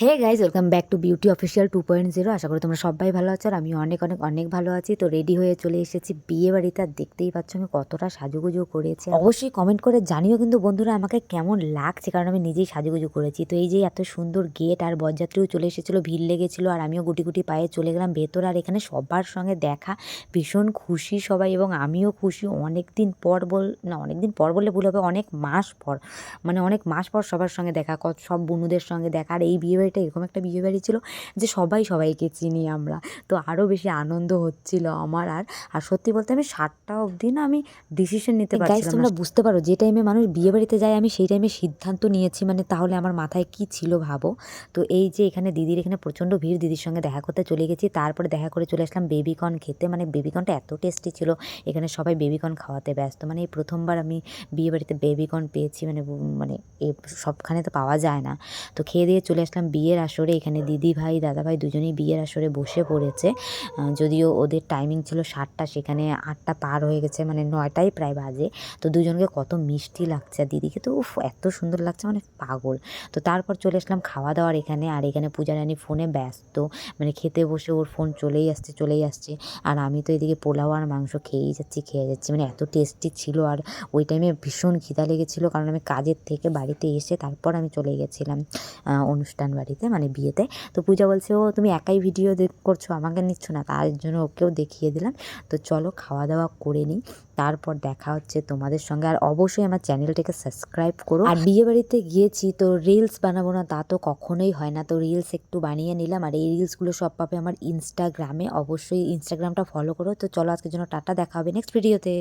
Hey guys welcome back to beauty official two point zero আশা করি তোমরা সবাই ভালো আছো আর আমি অনেক অনেক অনেক ভালো আছি। তো রেডি হয়ে চলে এসেছি বিয়ে বাড়িতে। আর দেখতেই পাচ্ছ আমি কতটা সাজুগুজু করেছি। অবশ্যই কমেন্ট করে জানিও কিন্তু বন্ধুরা আমাকে কেমন লাগছে, কারণ আমি নিজেই সাজুগুজু করেছি। তো এই যে এত সুন্দর গেট আর বরযাত্রীও চলে এসেছিল, ভিড় লেগেছিলো, আর আমিও গুটি গুটি পায়ে চলে গেলাম ভেতর। আর এখানে সবার সঙ্গে দেখা, ভীষণ খুশি সবাই এবং আমিও খুশি। অনেক দিন পর বল, না অনেক দিন পর বললে ভুল হবে, অনেক মাস পর মানে অনেক মাস পর সবার সঙ্গে দেখা সব বন্ধুদের সঙ্গে দেখা। আর এই বিয়ে বাড়িটা এরকম একটা বিয়েবাড়ি ছিল যে সবাই সবাইকে চিনি আমরা। তো আরও বেশি আনন্দ হচ্ছিল আমার আর। আর সত্যি বলতে আমি সাতটা অবধি না আমি ডিসিশন নিতে পারছিলাম তোমরা বুঝতে পারো যে টাইমে মানুষ বিয়েবাড়িতে যায় আমি সেই টাইমে সিদ্ধান্ত নিয়েছি মানে তাহলে আমার মাথায় কি ছিল ভাবো। তো এই যে এখানে দিদির এখানে প্রচণ্ড ভিড় দিদির সঙ্গে দেখা করতে চলে গেছি। তারপরে দেখা করে চলে আসলাম বেবিকর্ন খেতে। মানে বেবিকর্নটা এত টেস্টি ছিল এখানে সবাই বেবিকর্ন খাওয়াতে ব্যস্ত। মানে এই প্রথমবার আমি বিয়েবাড়িতে বেবিকর্ন পেয়েছি মানে মানে এ সবখানে তো পাওয়া যায় না। তো খেয়ে দিয়ে চলে আসলাম বিয়ের আসরে এখানে দিদি ভাই, দাদা ভাই দুজনেই বিয়ের আসরে বসে পড়েছে। যদিও ওদের টাইমিং ছিল সাতটা, সেখানে আটটা পার হয়ে গেছে মানে নয়টাই প্রায় বাজে। তো দুজনকে কত মিষ্টি লাগছে দিদিকে। তো উফ, এত সুন্দর লাগছে মানে পাগল। তো তারপর চলে আসলাম খাওয়া দাওয়ার এখানে, আর এখানে পূজা রানী ফোনে ব্যস্ত। মানে খেতে বসে ওর ফোন চলেই আসছে চলেই আসছে। আর আমি তো এদিকে পোলাও আর মাংস খেয়েই যাচ্ছি, খেয়ে যাচ্ছি। মানে এত টেস্টি ছিল আর ওই টাইমে ভীষণ খিদা লেগেছিলো, কারণ আমি কাজের থেকে বাড়িতে এসে তারপর আমি চলে গেছিলাম অনুষ্ঠান বাড়িতে মানে বিয়েতে। তো পূজা বলছে, ও, তুমি একাই ভিডিও করছ, আমাকে নিচ্ছ না। তার জন্য ওকেও দেখিয়ে দিলাম। তো চলো খাওয়া দাওয়া করে নিই। তারপর দেখা হচ্ছে তোমাদের সঙ্গে। আর অবশ্যই আমার চ্যানেলটাকে সাবস্ক্রাইব করো। আর বিয়ে বাড়িতে গিয়েছি, তো রিলস বানাবো না, তা তো কখনোই হয় না। তো রিলস একটু বানিয়ে নিলাম। আর এই রিলসগুলো সব পাবে আমার ইনস্টাগ্রামে অবশ্যই ইনস্টাগ্রামটা ফলো করো। তো চলো আজকের জন্য টাটা, দেখা হবে নেক্সট ভিডিওতে